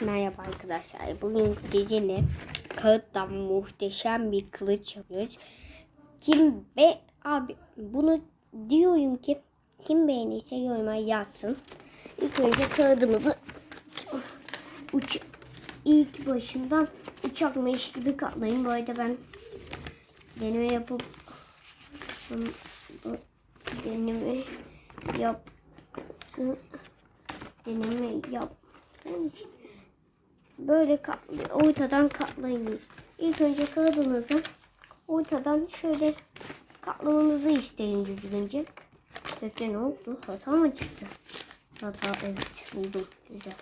Merhaba arkadaşlar. Bugün sizinle kağıttan muhteşem bir kılıç yapıyoruz. Kim be abi bunu diyorum ki kim beğenirse yoruma yazsın. İlk önce kağıdımızı uç ilk başından uçakmış gibi katlayın. Bu arada ben deneme yapıp deneme yaptım deneme yap. Böyle katlı, ortadan katlayın. İlk önce kağıdınızı ortadan şöyle katlamanızı isteyin düzgünce. Peki ne oldu? Hata mı çıktı? Hata evet buldum. Güzel.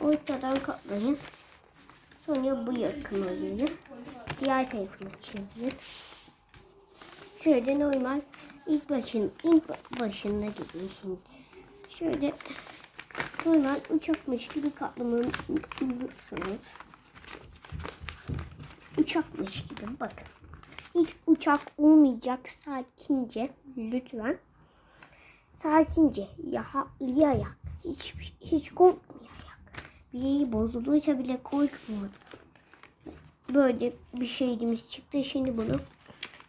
Ortadan katlayın. Sonra bu yakına gelin. Diğer tarafını çevirin. Şöyle normal ilk başın ilk başında gidin şimdi. Şöyle normal uçakmış gibi katlamalısınız. Uçakmış gibi bakın. Hiç uçak olmayacak sakince lütfen. Sakince yahayayak hiç hiç korkmayarak. Biri bozulursa bile korkmadan. Böyle bir şeyimiz çıktı. Şimdi bunu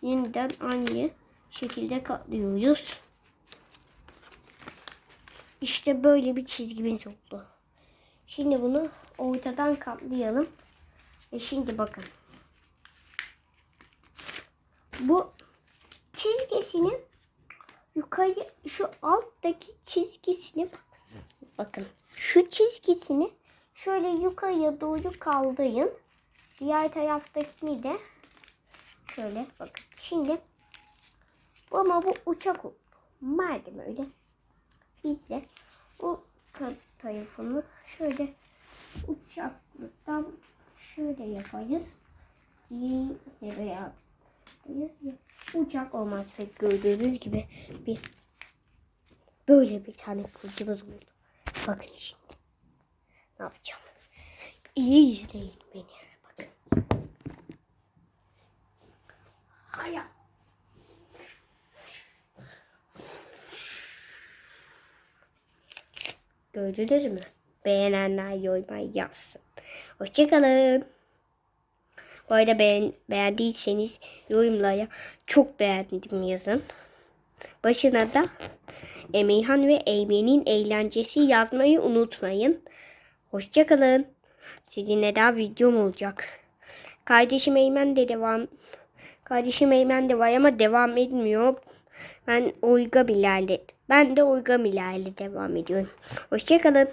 yeniden aynı şekilde katlıyoruz. İşte böyle bir çizgimiz oldu. Şimdi bunu ortadan katlayalım. Ve şimdi bakın. Bu çizgisini yukarı şu alttaki çizgisini. Bakın. Şu çizgisini şöyle yukarıya doğru kaldırın. Diğer taraftakini de şöyle bakın. Şimdi ama bu uçak oldu. Madem öyle biz de bu tarafını şöyle uçaklıktan şöyle yaparız. Yine veya uçak olmaz pek gördüğünüz gibi bir böyle bir tane kılıcımız oldu. Bakın şimdi ne yapacağım. İyi izleyin beni. Bakın. Hayat. Gördünüz mü? Beğenenler yoruma yazsın. Hoşçakalın. Bu arada beğen, beğendiyseniz yorumlara çok beğendim yazın. Başına da Emirhan ve Eymen'in eğlencesi yazmayı unutmayın. Hoşçakalın. Sizinle daha videom olacak. Kardeşim Eymen de devam. Kardeşim Eymen de var ama devam etmiyor. Ben Oyga Bilal'le. Ben de Oyga Bilal'le devam ediyorum. Hoşçakalın.